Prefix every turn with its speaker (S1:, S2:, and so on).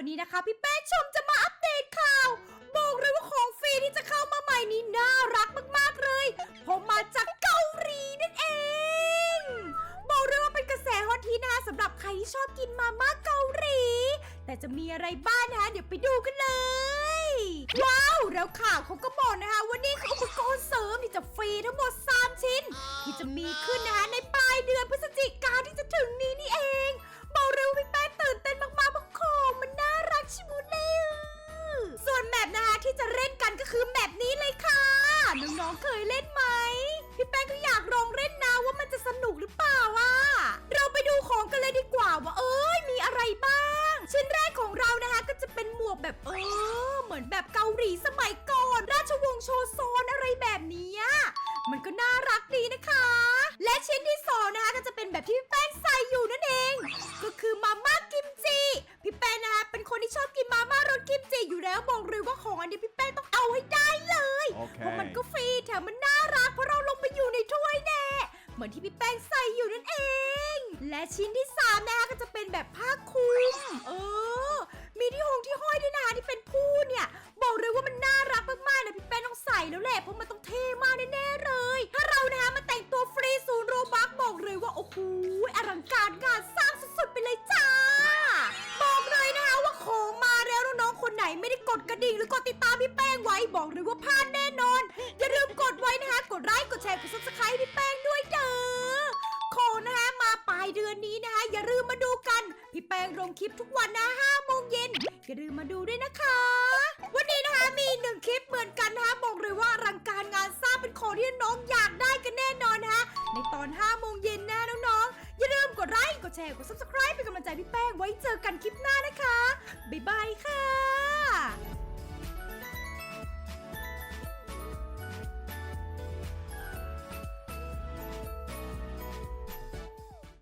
S1: วันนี้นะคะ พี่แป้งชมจะมาอัปเดตข่าว บอกเลยว่าของฟรีที่จะเข้ามาใหม่นี้น่ารักมากๆเลยผมมาจากเกาหลีนั่นเอง บอกเลยว่าเป็นกระแสฮอตฮิตนะคะสำหรับใครที่ชอบกินมาม่าเกาหลี แต่จะมีอะไรบ้างนะคะเดี๋ยวไปดูกันเลย ว้าวแล้วข่าวเขาก็บอกนะคะว่านี่คืออุปกรณ์เสริมที่จะฟรีทั้งหมด 3 ชิ้น ที่จะมี ที่จะเล่นกันก็คือแมปนี้เลยค่ะน้องๆเคยเล่นไหมพี่แป้งก็อยากลองเล่นนะว่ามันจะสนุกหรือเปล่าอะเราไปดูของกันเลยดีกว่าว่าเอ้ยมีอะไรบ้าง ชิ้นแรกของเรานะคะก็จะเป็นหมวกแบบเออเหมือนแบบเกาหลีสมัยก่อน ราชวงศ์โชซอนอะไรแบบนี้มันก็น่ารักดีนะคะ และชิ้นที่สองนะคะก็จะเป็นแบบที่พี่แป้งใส่อยู่นั่น แล้วบอกเลยว่าของอันนี้พี่แป้งต้องเอาให้ได้เลย
S2: โอเค
S1: เพราะมันก็ฟรีแถมมันน่ารักเพราะเราลงไปอยู่ในถ้วยแน่เหมือนที่พี่แป้งใส่อยู่นั่นเอง และชิ้นที่สามนะคะก็จะเป็นแบบผ้าคลุมเออ มีที่หงที่ห้อยด้วยนะคะที่เป็นผู้เนี่ย บอกเลยว่ามันน่ารักมากๆนะพี่แป้งต้องใส่แล้วแหละเพราะมันต้องเท่มากแน่ๆเลย ถ้าเรานะคะมาแต่งตัวฟรีศูนย์โรบักบอกเลยว่าโอ้โหอลังการงานสร้าง ไม่ได้กดกระดิ่งหรือกดติดตามพี่แป้งไว้บอกเลยว่าพลาดแน่นอน อย่าลืมกดไว้นะคะ กดไลค์กดแชร์กด subscribe ให้พี่แป้งด้วยเด้อขอนะคะมาปลายเดือนนี้นะคะ อย่าลืมมาดูกันพี่แป้งลงคลิปทุกวันนะ5โมงเย็นอย่าลืมมาดูด้วยนะคะ วันนี้นะคะมีหนึ่งคลิปเหมือนกันนะคะบอกเลยว่าอลังการงานสร้างเป็นของที่น้องอยากได้กันแน่นอนนะคะในตอน5โมงเย็นนะน้องๆอย่าลืมกดไลค์กดแชร์กด subscribe เป็นกำลังใจพี่แป้งไว้เจอกันคลิปหน้านะคะ บ๊ายบายค่ะ lá!